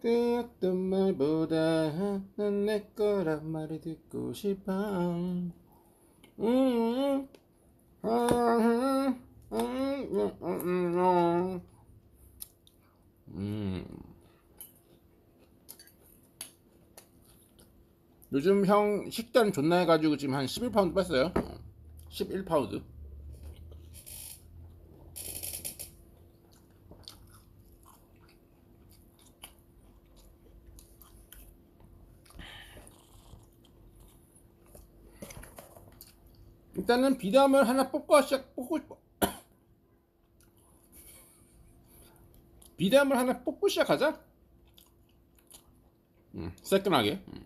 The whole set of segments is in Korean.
그 어떤 말보다 난 내 거란 말을 듣고 싶어. 음, 음, 음, 음, 음, 음, 음. 요즘 형 식단 존나 해가지고 지금 한 11파운드 뺐어요. 11파운드. 일단은 비담을 하나 뽑고 시작 뽑고. 비담을 하나 뽑고 시작하자. 음, 새끈하게. 음.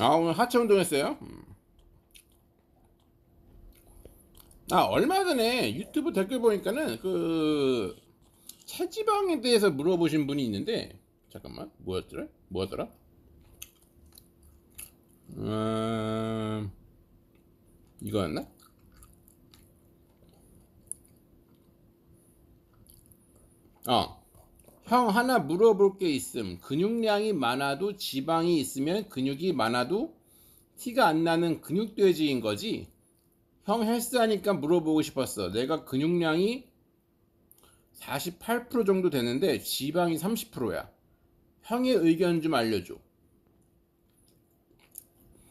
아 오늘 하체 운동했어요. 음. 아 얼마 전에 유튜브 댓글 보니까는 그 체지방에 대해서 물어보신 분이 있는데 잠깐만 뭐였더라? 뭐였더라? 음, 이거였나? 어. 형 하나 물어볼 게 있음. 근육량이 많아도 지방이 있으면 근육이 많아도 티가 안 나는 근육돼지인 거지? 형 헬스하니까 물어보고 싶었어. 내가 근육량이 48% 정도 되는데 지방이 30%야. 형의 의견 좀 알려줘.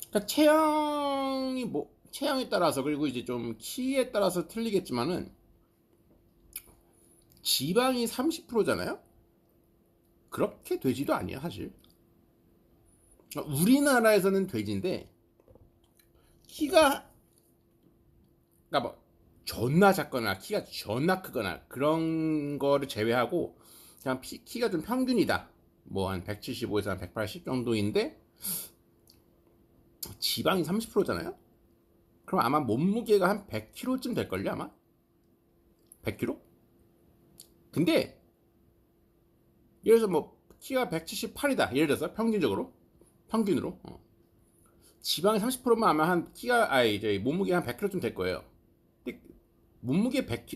그러니까 체형이 뭐 체형에 따라서 그리고 이제 좀 키에 따라서 틀리겠지만은 지방이 30%잖아요. 그렇게 돼지도 아니야 사실. 우리나라에서는 돼지인데 키가 그러니까 뭐 존나 작거나 키가 존나 크거나 그런 거를 제외하고 그냥 피, 키가 좀 평균이다. 뭐 한 175에서 한 180 정도인데 지방이 30%잖아요. 그럼 아마 몸무게가 한 100kg쯤 될걸요 아마 100kg? 근데 예를 들어서 뭐 키가 178이다 예를 들어서 평균적으로 평균으로 어. 지방이 30%만 아마 한 키가 아니 이제 몸무게 한 100kg쯤 될 거예요. 근데 몸무게 100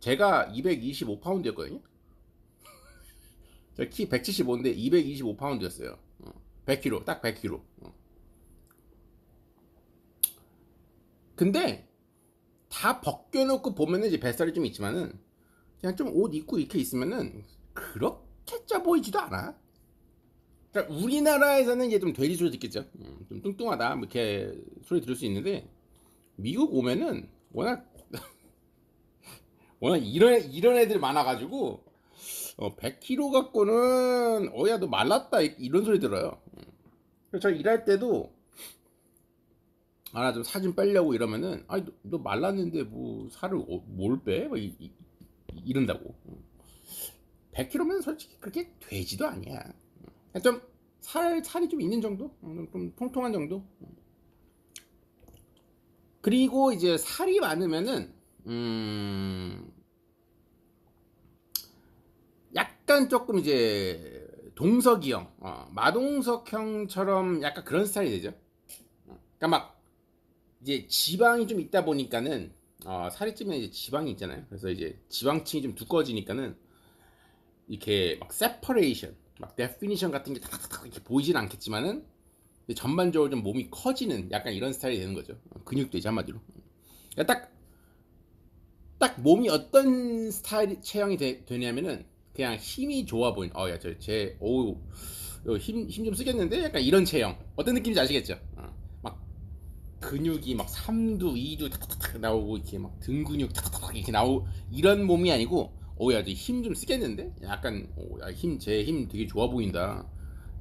제가 225파운드였거든요. 저키 175인데 225파운드였어요. 어. 100kg 딱 100kg. 어. 근데 다 벗겨놓고 보면은 이제 뱃살이 좀 있지만은 그냥 좀 옷 입고 이렇게 있으면은 그렇게 짜 보이지도 않아. 그러니까 우리나라에서는 이제 좀 돼지 소리 듣겠죠. 음, 좀 뚱뚱하다 뭐 이렇게 소리 들을 수 있는데 미국 오면은 워낙 워낙 이런 이런 애들 많아가지고 어, 100kg 갖고는 어야 너 말랐다 이런 소리 들어요. 음. 그래서 저 일할 때도 아나좀살좀 빼려고 이러면은 아니 너, 너 말랐는데 뭐 살을 어, 뭘 빼? 뭐 이, 이, 이런다고. 100kg면 솔직히 그렇게 돼지도 아니야. 좀 살, 살이 좀 있는 정도? 좀 통통한 정도? 그리고 이제 살이 많으면은, 음, 약간 조금 이제 동석이 형, 어, 마동석 형처럼 약간 그런 스타일이 되죠. 그러니까 막 이제 지방이 좀 있다 보니까는 어, 살이 찌면 이제 지방이 있잖아요. 그래서 이제 지방층이 좀 두꺼워지니까는 이렇게 막 세퍼레이션, 막 데피니션 같은 게 탁탁탁 이렇게 보이진 않겠지만은 전반적으로 좀 몸이 커지는 약간 이런 스타일이 되는 거죠. 근육돼지 한마디로. 그러니까 딱, 딱 몸이 어떤 스타일 체형이 되, 냐면은 그냥 힘이 좋아 보이는, 어, 야, 저, 제, 오우, 힘, 힘 좀 쓰겠는데? 약간 이런 체형. 어떤 느낌인지 아시겠죠? 어. 막, 근육이 막 3두, 2두 탁탁탁 나오고, 이렇게 막 등 근육 탁탁탁 이렇게 나오고, 이런 몸이 아니고, 오야, 힘 좀 쓰겠는데? 약간, 오, 야, 힘, 되게 좋아 보인다.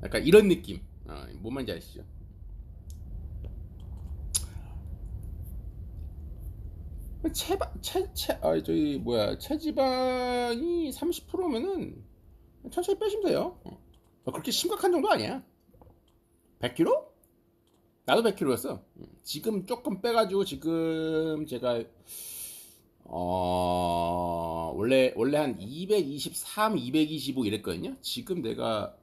약간 이런 느낌. 어, 뭔 말인지 아시죠? 체바, 체, 체, 아, 저기, 뭐야, 체지방이 30%면은 천천히 빼시면 돼요. 어, 그렇게 심각한 정도 아니야. 100kg? 나도 100kg였어. 지금 조금 빼가지고, 지금 제가, 어 원래 원래 한 223, 225 이랬거든요. 지금 내가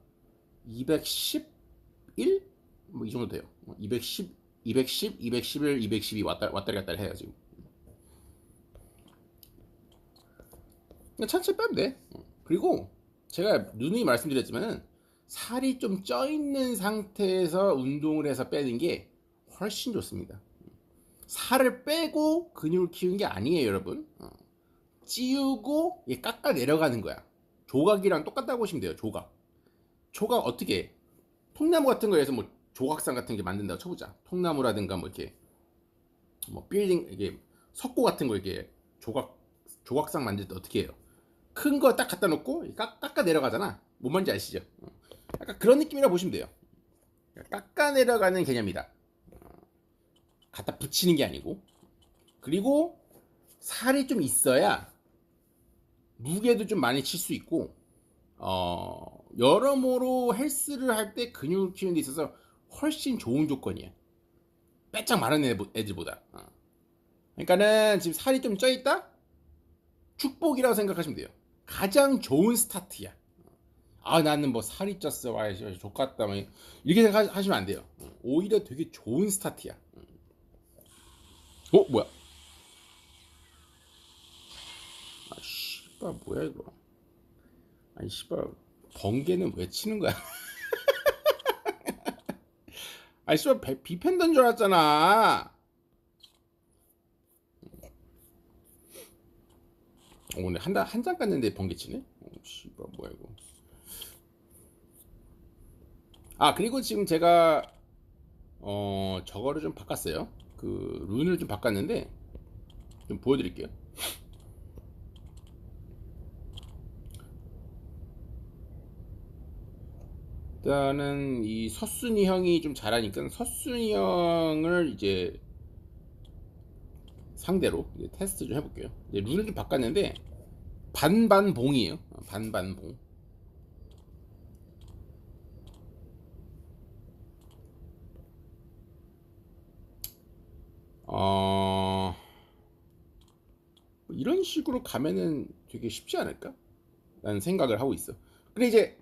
211? 뭐 이 정도 돼요. 210, 210, 211, 212 왔다 왔다리 갔다리 해요 지금. 천천히 빼면 돼. 그리고 제가 누누이 말씀드렸지만은 살이 좀 쪄 있는 상태에서 운동을 해서 빼는 게 훨씬 좋습니다. 살을 빼고 근육을 키우는 게 아니에요, 여러분. 어. 찌우고 얘 깎아 내려가는 거야. 조각이랑 똑같다고 보시면 돼요, 조각. 조각 어떻게 해? 통나무 같은 거에서 뭐 조각상 같은 게 만든다고 쳐보자. 통나무라든가 뭐 이렇게 뭐 빌딩 이게 석고 같은 거 이렇게 조각 조각상 만들 때 어떻게 해요? 큰 거 딱 갖다 놓고 깎, 깎아 내려가잖아. 뭔 말인지 아시죠? 어. 약간 그런 느낌이라 보시면 돼요. 깎아 내려가는 개념이다. 어. 갖다 붙이는 게 아니고. 그리고 살이 좀 있어야 무게도 좀 많이 칠 수 있고, 어, 여러모로 헬스를 할 때 근육을 키우는 데 있어서 훨씬 좋은 조건이에요. 빼짝 마른 애- 애들보다. 어. 그러니까는 지금 살이 좀 쪄 있다? 축복이라고 생각하시면 돼요. 가장 좋은 스타트야. 아 나는 뭐 살이 쪘어 와 족같다 뭐 이렇게 생각하시면 안 돼요. 오히려 되게 좋은 스타트야. 어 뭐야? 아 씨발 뭐야 이거? 아니 씨발 번개는 왜 치는 거야? 아니 씨발 배- 비펜던 줄 알았잖아. 어, 오늘 한한장 깠는데 번개 치네? 어, 씨발 뭐야 이거? 아 그리고 지금 제가 어 저거를 좀 바꿨어요. 그 룬을 좀 바꿨는데 좀 보여드릴게요. 일단은 이 서순이 형이 좀 잘하니까 서순이 형을 이제 상대로 이제 테스트 좀 해볼게요. 이제 룬을 좀 바꿨는데 반반봉이에요. 반반봉. 어뭐 이런 식으로 가면은 되게 쉽지 않을까? 라는 생각을 하고 있어. 근데 이제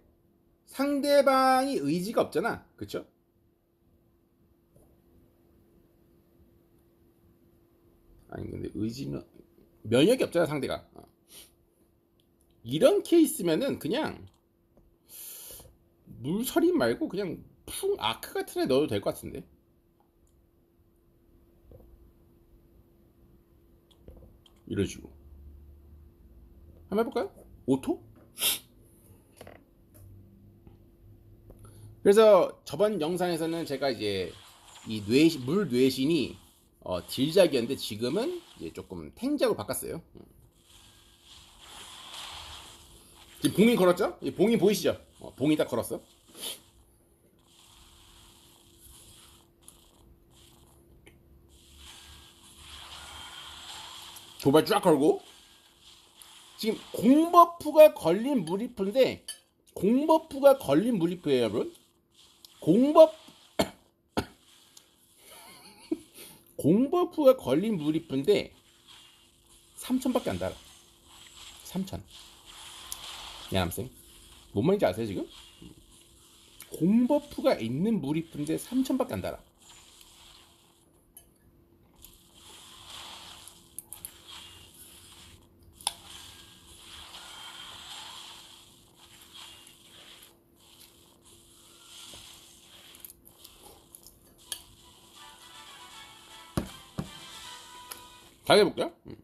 상대방이 의지가 없잖아. 그쵸? 아니 근데 의지는 면역이 없잖아 상대가. 어. 이런 케이스면은 그냥 물서림 말고 그냥 풍 아크 같은 애 넣어도 될 것 같은데. 이런 식으로. 한번 해볼까요? 오토? 그래서 저번 영상에서는 제가 이제 이 뇌신, 물 뇌신이 어, 딜작이었는데 지금은 이제 조금 탱작으로 바꿨어요. 지금 봉이 걸었죠? 이 봉이 보이시죠? 어, 봉이 딱 걸었어. 도발 쫙 걸고 지금 공버프가 걸린 무리프인데 공버프가 걸린 무리프예요 여러분. 공버 공버프가 걸린 무리프인데 3천밖에 안 달아. 3천. 야 남생. 뭔 말인지 아세요 지금? 공버프가 있는 무리프인데 3천밖에 안 달아 잘 해볼게요. 음.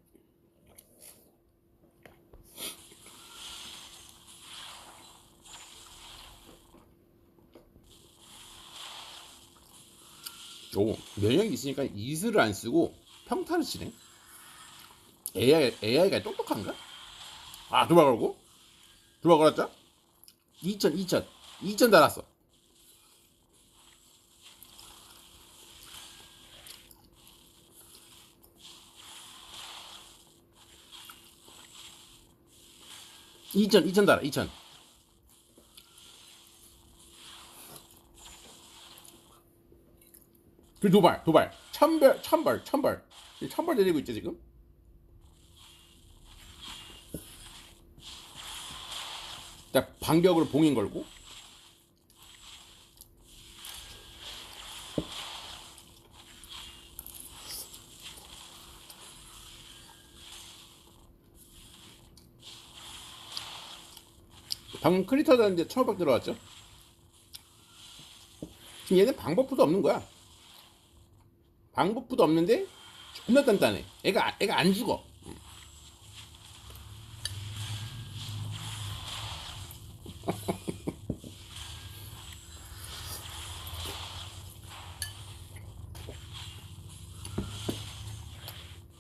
오, 면역이 있으니까 이슬을 안 쓰고 평타를 치네. AI, AI가 똑똑한가? 아, 도박 걸고? 도박 걸었죠? 2천, 2천. 2천 달았어. 2000 2000 달아 2000그 도발 도발. 천별 천벌 천벌. 천벌 내리고 있죠 지금? 자 반격으로 봉인 걸고. 방금 크리터들한테 처박 들어왔죠? 지금 얘는 방법부도 없는 거야. 방법부도 없는데 존나 단단해. 애가 애가 안 죽어.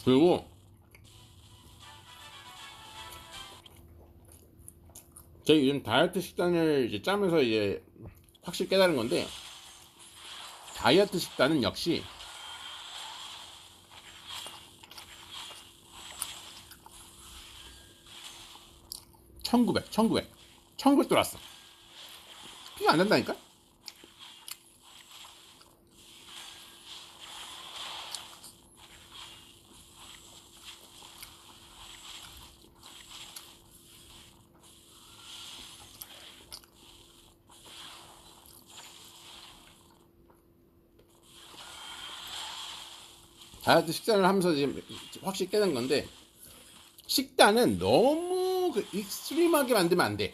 그리고 제가 요즘 다이어트 식단을 이제 짜면서 이제 확실히 깨달은 건데 다이어트 식단은 역시 천구백, 천구백, 천구백 돌았어. 피가 안 난다니까? 다이어트 식단을 하면서 지금 확실히 깨는 건데 식단은 너무 그 익스트림하게 만들면 안 돼.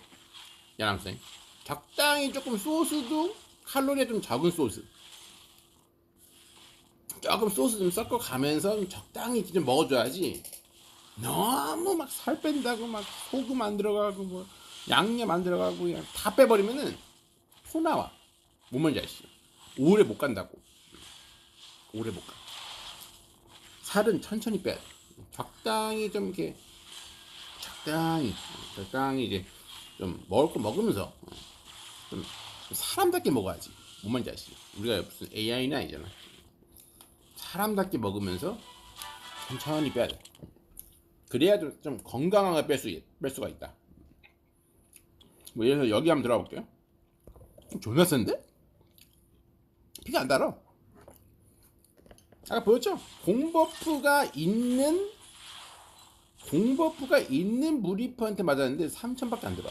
야남생. 적당히 조금 소스도 칼로리가 좀 적은 소스. 조금 소스 좀 섞어 가면서 좀 적당히 좀 먹어줘야지. 너무 막 살 뺀다고 막 소금 안 들어가고 뭐 양념 안 들어가고 그냥 다 빼버리면은 토 나와. 뭔 말인지 아시죠? 오래 못 간다고. 오래 못 가. 살은 천천히 돼. 적당히 좀 이렇게 적당히 적당히 이제 좀 먹을 거 먹으면서 좀 사람답게 먹어야지. 뭔 말인지 아시죠? 우리가 무슨 AI는 아니잖아. 사람답게 먹으면서 천천히 빼야 돼. 그래야 좀, 좀 건강하게 뺄, 수, 뺄 수가 있다. 뭐 예를 들어서 여기 한번 들어가 볼게요. 존나 센데? 피가 안 달아. 아까 보였죠? 공버프가 있는 공버프가 있는 무리퍼한테 맞았는데 3천밖에 안 들어.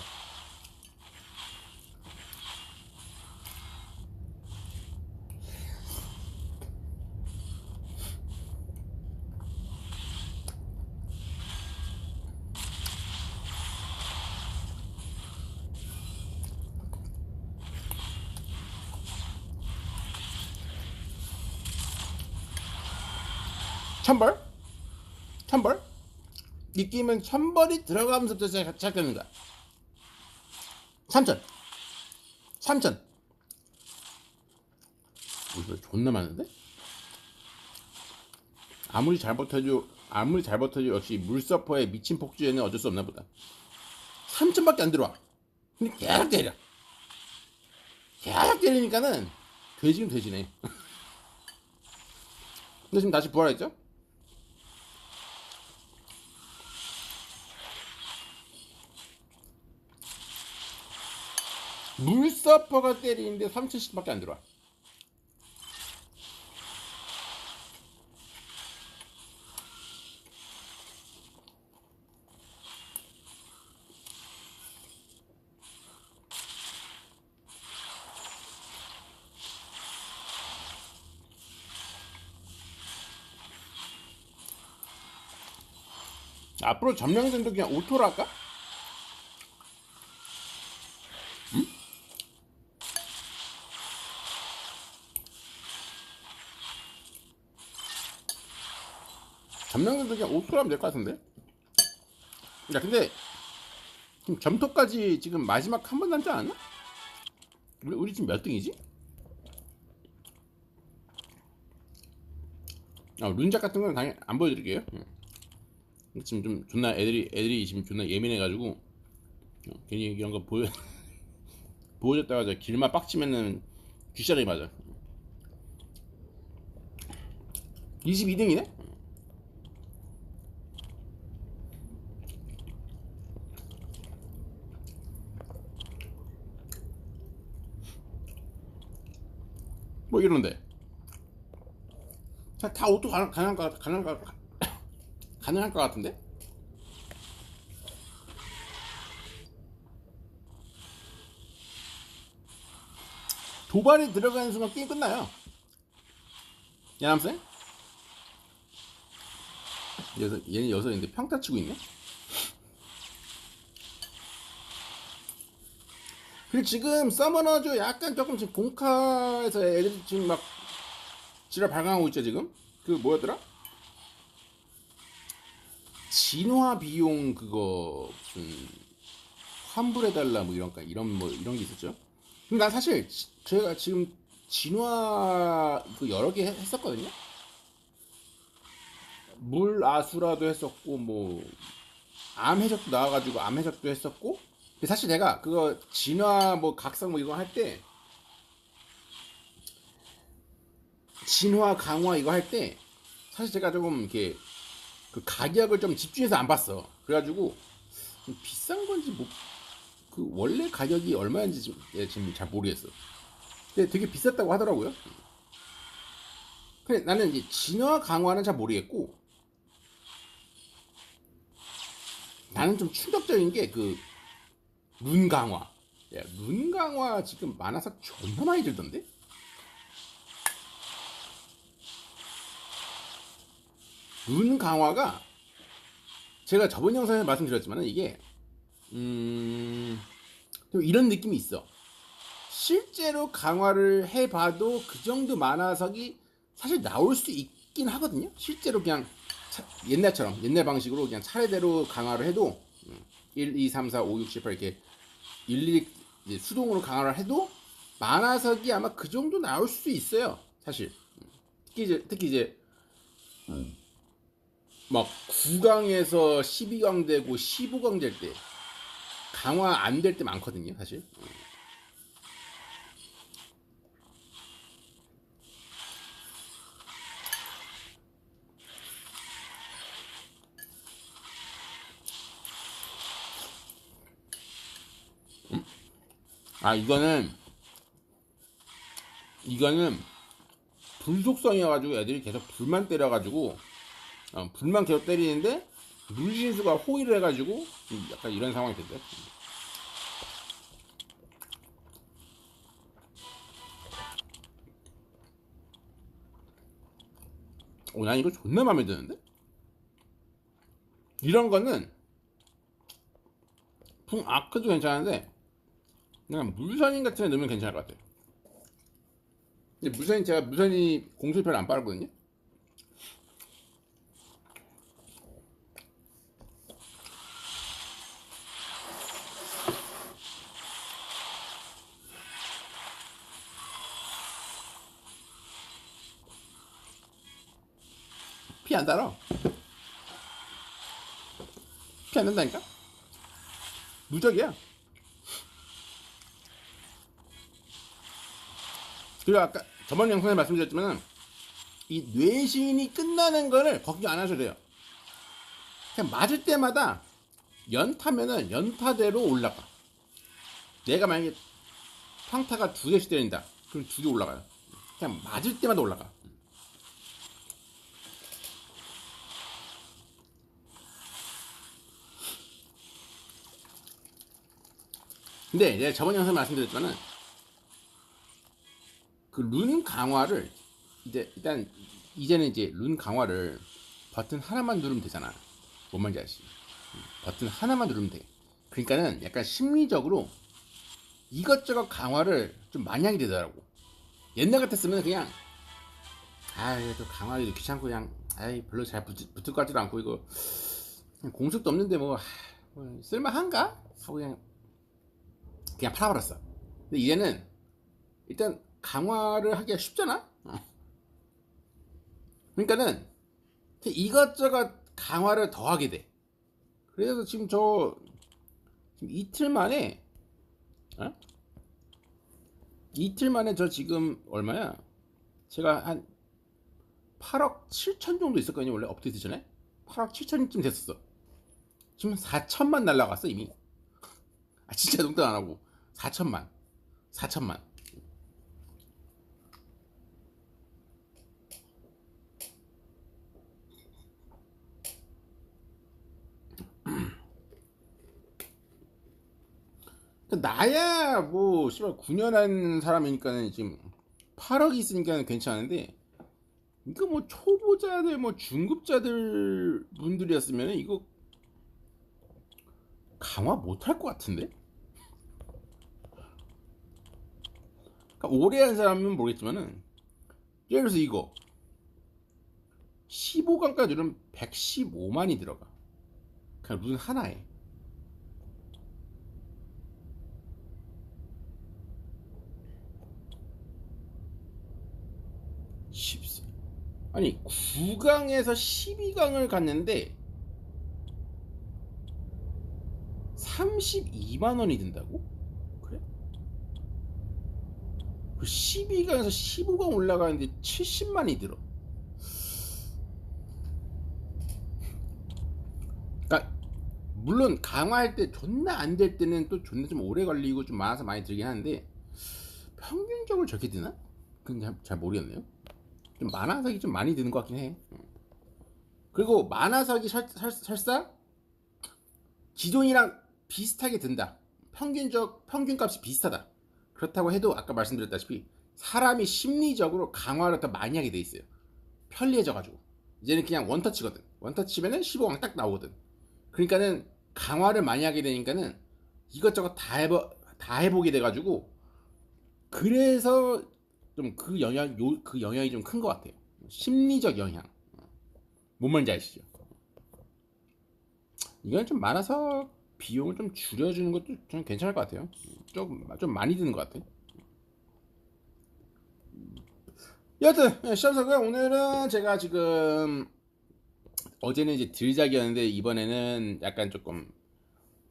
천벌? 천벌? 이 게임은 천벌이 들어가면서부터 시작- 시작되는 거야. 3천. 3천. 이거 존나 많은데? 아무리 잘 버텨도 아무리 잘 버텨도 역시 물서퍼의 미친 폭주에는 어쩔 수 없나 보다. 3천밖에 안 들어와. 근데 계속 때려. 계속 때리니까는 돼지는 돼지네. 근데 지금 다시 부활했죠? 물서퍼가 때리는데 3,000씩밖에 안 들어와. 앞으로 점령전도 그냥 오토로 할까? 점령전도 그냥 오토로 하면 될것 같은데? 야 근데 지금 점토까지 지금 마지막 한 번 남지 않았나? 우리, 우리 지금 몇 등이지? 아, 룬작 같은 건 당연히 안 보여드릴게요. 응. 지금 좀 존나 애들이 애들이 지금 존나 예민해가지고 어, 괜히 이런 거 보여 보여줬다가 저 길만 빡치면은 귀싸대기 맞아. 22등이네? 뭐 이런데 다 옷도 가능, 가능한 것, 가능한 것, 가능할 것 같은데 도발이 들어가는 순간 게임 끝나요 야남쌤? 여섯, 얘는 여섯인데 평타 치고 있네? 그리고 지금 서머너즈 약간 조금 지금 공카에서 애들이 지금 막 지랄 발광하고 있죠 지금? 그 뭐였더라? 진화 비용 그거 무슨 환불해달라 뭐 이런 이런 뭐 이런 게 있었죠. 근데 난 사실 지- 제가 지금 진화 그 여러 개 했- 했었거든요. 물 아수라도 했었고 뭐 암 해적도 나와가지고 암 해적도 했었고. 사실 내가 그거 진화 뭐 각성 뭐 이거 할 때 진화 강화 이거 할 때 사실 제가 조금 이렇게 그 가격을 좀 집중해서 안 봤어. 그래가지고 좀 비싼 건지 뭐 그 원래 가격이 얼마인지 예, 지금 잘 모르겠어. 근데 되게 비쌌다고 하더라고요. 근데 나는 이제 진화 강화는 잘 모르겠고 나는 좀 충격적인 게그 룬 강화. 야, 룬 강화 지금 만화석 존나 많이 들던데? 룬 강화가 제가 저번 영상에서 말씀드렸지만 이게 음, 좀 이런 느낌이 있어. 실제로 강화를 해봐도 그 정도 만화석이 사실 나올 수 있긴 하거든요. 실제로 그냥 차- 옛날처럼 옛날 방식으로 그냥 차례대로 강화를 해도 음, 1, 2, 3, 4, 5, 6, 7, 8 이렇게 일일이 수동으로 강화를 해도 만화석이 아마 그 정도 나올 수 있어요. 사실 음. 특히 이제 특히 이제 막 9강에서 12강 되고 15강 될 때 강화 안 될 때 많거든요, 사실. 아 이거는 이거는 불속성이어가지고 애들이 계속 불만 때려가지고 어, 불만 계속 때리는데 물신수가 호의를 해가지고 좀 약간 이런 상황이 됐대. 오, 난 이거 존나 마음에 드는데? 이런 거는 풍 아크도 괜찮은데 그냥 물선인 같은 애 넣으면 괜찮을 것 같아요. 근데 물선이 제가 물선이 공술 별로 안 빠르거든요. 피 안 달아. 피 안 난다니까? 무적이야. 그리고 아까 저번 영상에 말씀드렸지만 이 뇌신이 끝나는 거를 걱정 안 하셔도 돼요. 그냥 맞을 때마다 연타면은 연타대로 올라가. 내가 만약에 평타가 두 개씩 때린다. 그럼 두 개 올라가요. 그냥 맞을 때마다 올라가. 근데 내가 저번 영상에 말씀드렸지만은 그 룬 강화를 이제 일단 이제는 이제 룬 강화를 버튼 하나만 누르면 되잖아. 뭔 말인지? 음, 버튼 하나만 누르면 돼. 그러니까는 약간 심리적으로 이것저것 강화를 좀 하게 되더라고. 옛날 같았으면 그냥 아 이거 또 강화하기도 귀찮고 그냥 아이 별로 잘 붙, 붙을 것 같지도 않고 이거 공식도 없는데 뭐, 하, 뭐 쓸만한가 하고 그냥 그냥 팔아버렸어. 근데 이제는 일단 강화를 하기가 쉽잖아. 어. 그러니까는 이것저것 강화를 더 하게 돼. 그래서 지금 저 지금 이틀 만에 어? 이틀 만에 저 지금 얼마야? 제가 한 8억 7천 정도 있었거든요. 원래 업데이트 전에 8억 7천쯤 됐었어. 지금 4천만 날라갔어 이미. 아 진짜 농담 안 하고 4천만 4천만 그러니까 나야 뭐 씨발 9년 한 사람이니까는 지금 8억이 있으니까 괜찮은데 이거 뭐 초보자들 뭐 중급자들 분들이었으면 이거 강화 못할 것 같은데? 그러니까 오래 한 사람은 모르겠지만은 예를 들어서 이거 15강까지 누르면 115만이 들어가 그냥 룬 하나에 14. 아니 9강에서 12강을 갔는데 32만 원이 든다고? 그래? 그 12강에서 15강 올라가는데 70만이 들어. 그러니까 물론 강화할 때 존나 안 될 때는 또 존나 좀 오래 걸리고 좀 많아서 많이 들긴 하는데 평균적으로 저렇게 드나? 잘, 잘 모르겠네요. 좀 만화석이 좀 많이 드는 것 같긴 해. 그리고 만화석이 설, 설, 설 사 기존이랑 비슷하게 든다. 평균적 평균 값이 비슷하다. 그렇다고 해도 아까 말씀드렸다시피 사람이 심리적으로 강화를 더 많이 하게 돼 있어요. 편리해져 가지고 이제는 그냥 원터치거든. 원터치면은 15강 딱 나오거든. 그러니까는 강화를 많이 하게 되니까는 이것저것 다 해보 다 해보게 돼 가지고 그래서 좀 그 영향 요 그 영향이 좀 큰 것 같아요. 심리적 영향. 뭔 말인지 아시죠? 이건 좀 많아서 비용을 좀 줄여주는 것도 좀 괜찮을 것 같아요. 좀, 좀 많이 드는 것 같아요. 여하튼, 예, 시험사고요. 오늘은 제가 지금, 어제는 이제 들작이었는데, 이번에는 약간 조금,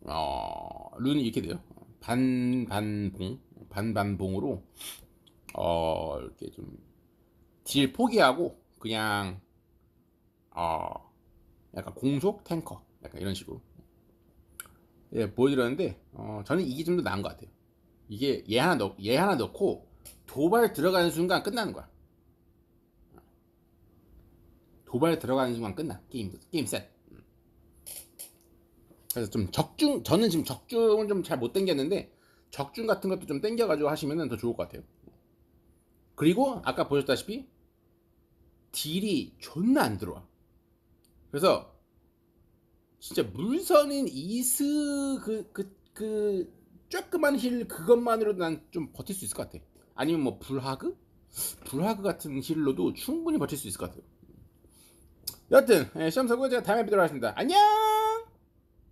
어, 룬이 이렇게 돼요. 반, 반봉, 반반봉으로, 어, 이렇게 좀, 딜 포기하고, 그냥, 어, 약간 공속 탱커, 약간 이런 식으로. 예, 보여드렸는데, 어, 저는 이게 좀 더 나은 것 같아요. 이게 얘 하나 넣, 얘 하나 넣고, 도발 들어가는 순간 끝나는 거야. 도발 들어가는 순간 끝나. 게임, 게임 셋. 그래서 좀 적중, 저는 지금 적중은 좀 잘 못 땡겼는데, 적중 같은 것도 좀 땡겨가지고 하시면 더 좋을 것 같아요. 그리고, 아까 보셨다시피, 딜이 존나 안 들어와. 그래서, 진짜 물선인 이스 그 그 그 조그만 힐 그것만으로도 난좀 버틸 수 있을 것 같아. 아니면 뭐 불하그? 불하그 같은 힐로도 충분히 버틸 수 있을 것 같아요. 여튼 예, 시험 서고 제가 다음에 뵙도록 하겠습니다. 안녕.